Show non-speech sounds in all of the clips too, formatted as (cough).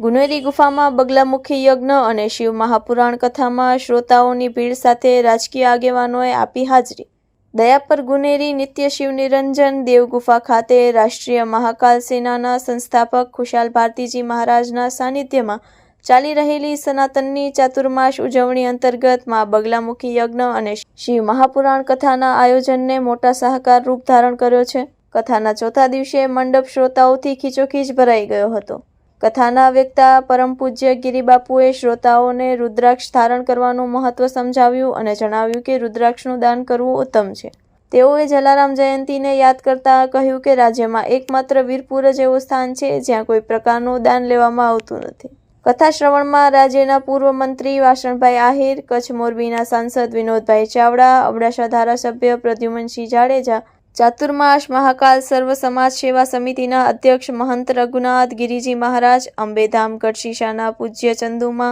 ગુનેરી ગુફામાં બગલામુખી યજ્ઞ અને શિવ મહાપુરાણ કથામાં શ્રોતાઓની ભીડ સાથે રાજકીય આગેવાનોએ આપી હાજરી. દયાપર ગુનેરી નિત્ય શિવ નિરંજન દેવગુફા ખાતે રાષ્ટ્રીય મહાકાલ સેનાના સંસ્થાપક ખુશાલ ભારતીજી મહારાજના સાનિધ્યમાં ચાલી રહેલી સનાતનની ચાતુર્માસ ઉજવણી અંતર્ગતમાં બગલામુખી યજ્ઞ અને શિવ મહાપુરાણ કથાના આયોજનને મોટા સહકાર રૂપ ધારણ કર્યો છે. કથાના ચોથા દિવસે મંડપ શ્રોતાઓથી ખીચોખીચ ભરાઈ ગયો હતો. કથાના વ્યક્તા પરમ પૂજ્ય ગિરિબાપુએ શ્રોતાઓને રુદ્રાક્ષ ધારણ કરવાનું મહત્વ સમજાવ્યું અને જણાવ્યું કે રુદ્રાક્ષનું દાન કરવું ઉત્તમ છે. તેઓએ જલારામ જયંતીને યાદ કરતા કહ્યું કે રાજ્યમાં એકમાત્ર વીરપુર જ એવું સ્થાન છે જ્યાં કોઈ પ્રકારનું દાન લેવામાં આવતું નથી. કથા શ્રવણમાં રાજ્યના પૂર્વ મંત્રી વાસણભાઈ આહિર, કચ્છ મોરબીના સાંસદ વિનોદભાઈ ચાવડા, અબડાસા ધારાસભ્ય પ્રદ્યુમનસિંહ જાડેજા ચાતુર્માસ મહાકાલ સર્વ સમાજ સેવા સમિતિના અધ્યક્ષ મહંત રઘુનાથ ગિરિજી મહારાજ, અંબેધામ ગઢશીશાના પૂજ્ય ચંદુમા,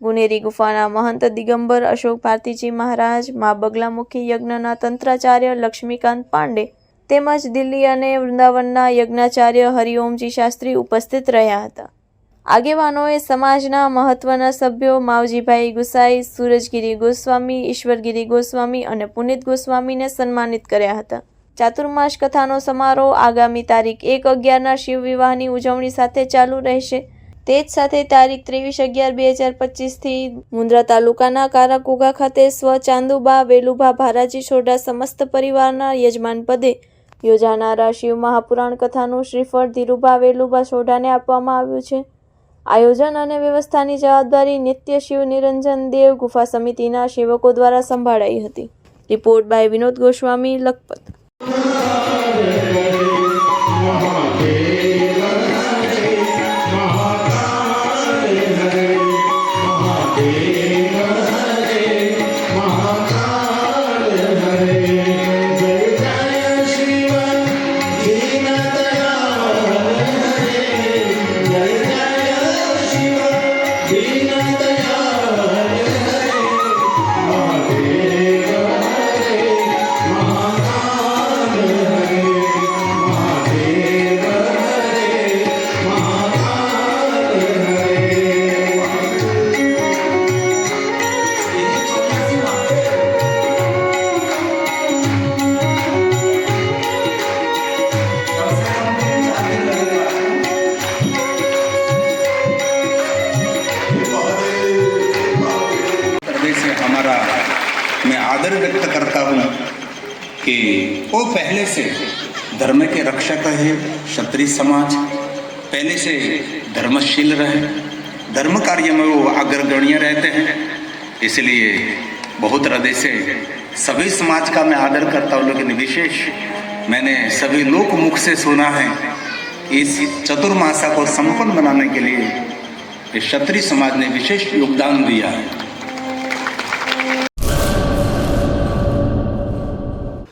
ગુનેરી ગુફાના મહંત દિગંબર અશોક ભારતીજી મહારાજ, મા બગલામુખી યજ્ઞના તંત્રાચાર્ય લક્ષ્મીકાંત પાંડે તેમજ દિલ્હી અને વૃંદાવનના યજ્ઞાચાર્ય હરિઓમજી શાસ્ત્રી ઉપસ્થિત રહ્યા હતા. આગેવાનોએ સમાજના મહત્વના સભ્યો માવજીભાઈ ગુસાઈ, સૂરજગીરી ગોસ્વામી, ઈશ્વરગીરી ગોસ્વામી અને પુનિત ગોસ્વામીને સન્માનિત કર્યા હતા. ચાતુર્માસ કથાનો સમારોહ આગામી તારીખ એક અગિયારના શિવ વિવાહની ઉજવણી સાથે ચાલુ રહેશે. તે જ સાથે તારીખ ત્રેવીસ અગિયાર બે હજાર પચીસથી મુન્દ્રા તાલુકાના કારાકુગા ખાતે સ્વ ચાંદુબા વેલુભા ભારાજી સોઢા સમસ્ત પરિવારના યજમાન પદે યોજાનારા શિવ મહાપુરાણ કથાનું શ્રીફળ ધીરુભા વેલુભા સોઢાને આપવામાં આવ્યું છે. આયોજન અને વ્યવસ્થાની જવાબદારી નિત્ય શિવ નિરંજન દેવ ગુફા સમિતિના સેવકો દ્વારા સંભાળાઈ હતી. Report by Vinod Goswami Lakhpat. you (laughs) हमारा मैं आदर व्यक्त करता हूँ कि वो पहले से धर्म के रक्षक है क्षत्रिय समाज, पहले से धर्मशील रहे। धर्म कार्य में वो अग्रगण्य रहते हैं। इसलिए बहुत हृदय से सभी समाज का मैं आदर करता हूँ, लेकिन विशेष मैंने सभी लोक मुख से सुना है इस चतुर्मासा को संपन्न बनाने के लिए क्षत्रिय समाज ने विशेष योगदान दिया है।